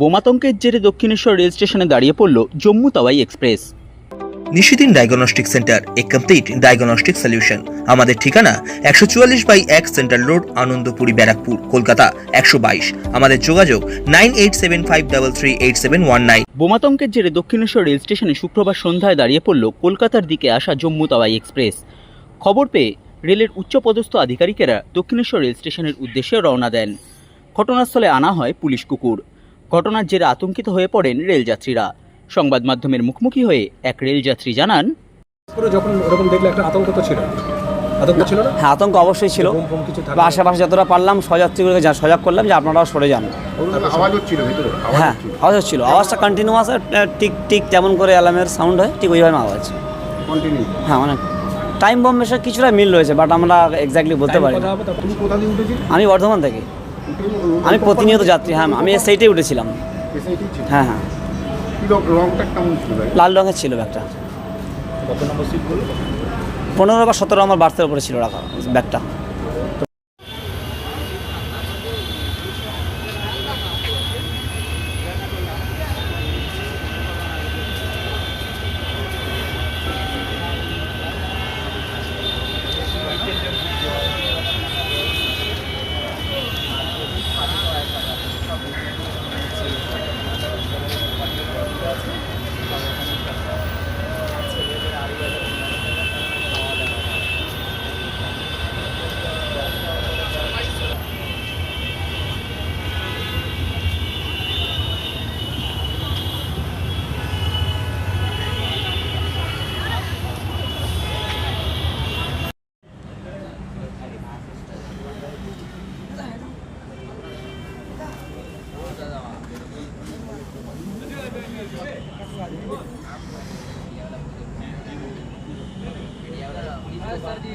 বোমাতঙ্কের জেরে দক্ষিণেশ্বর রেল স্টেশনে দাঁড়িয়ে পড়ল Jammu Tawi express. Nishidin diagnostic centre a complete diagnostic solution আমাদের ঠিকানা একশো চুয়াল্লিশ বাই এক সেন্ট্রাল রোড আনন্দপুরি ব্যারাকপুর কলকাতা একশো বাইশ। আমাদের যোগাযোগ nine eight seven five double three eight seven one nine. বোমাতঙ্কের জেরে দক্ষিণেশ্বর রেল স্টেশনে শুক্রবার সন্ধ্যায় দাঁড়িয়ে পড়ল কলকাতার দিকে আসা জম্মু তাওয়াই এক্সপ্রেস। খবর পেয়ে রেলের উচ্চপদস্থ আধিকারিকেরা দক্ষিণেশ্বর রেল স্টেশনের উদ্দেশ্যে রওনা দেন। ঘটনাস্থলে আনা হয় পুলিশ কুকুর। ঘটনার জেরে আতঙ্কিত হয়ে পড়েন রেলযাত্রীরা। সংবাদ মাধ্যমের মুখোমুখি হয়ে এক রেলযাত্রী জানান যখন ওরকম দেখলে একটা আতঙ্ক তো ছিল আতঙ্ক ছিল না? হ্যাঁ আতঙ্ক অবশ্যই ছিল। বা আশেপাশে যতটা পারলাম সযাত্রীগুলোকে যা সজাগ করলাম যে আপনারাও সরে যান। হ্যাঁ আওয়াজ হচ্ছিল। আওয়াজটা কন্টিনিউয়াস টিক টিক তেমন করে অ্যালার্মের সাউন্ড হয় ঠিক ওইভাবে আওয়াজ কন্টিনিউ হ্যাঁ অনেক টাইম বম্বের সাথে কিছুটা মিল রয়েছে বাট আমরা এক্স্যাক্টলি বলতে পারি আমি বর্ধমান থেকে। আমি প্রতিনিয়ত যাত্রী হ্যাঁ আমি সেইটাই উঠেছিলাম। হ্যাঁ হ্যাঁ? লাল রঙের ছিল ব্যাগটা। পনেরো বা সতেরো আমার বার্থের উপরে ছিল রাখা ব্যাগটা। dasar di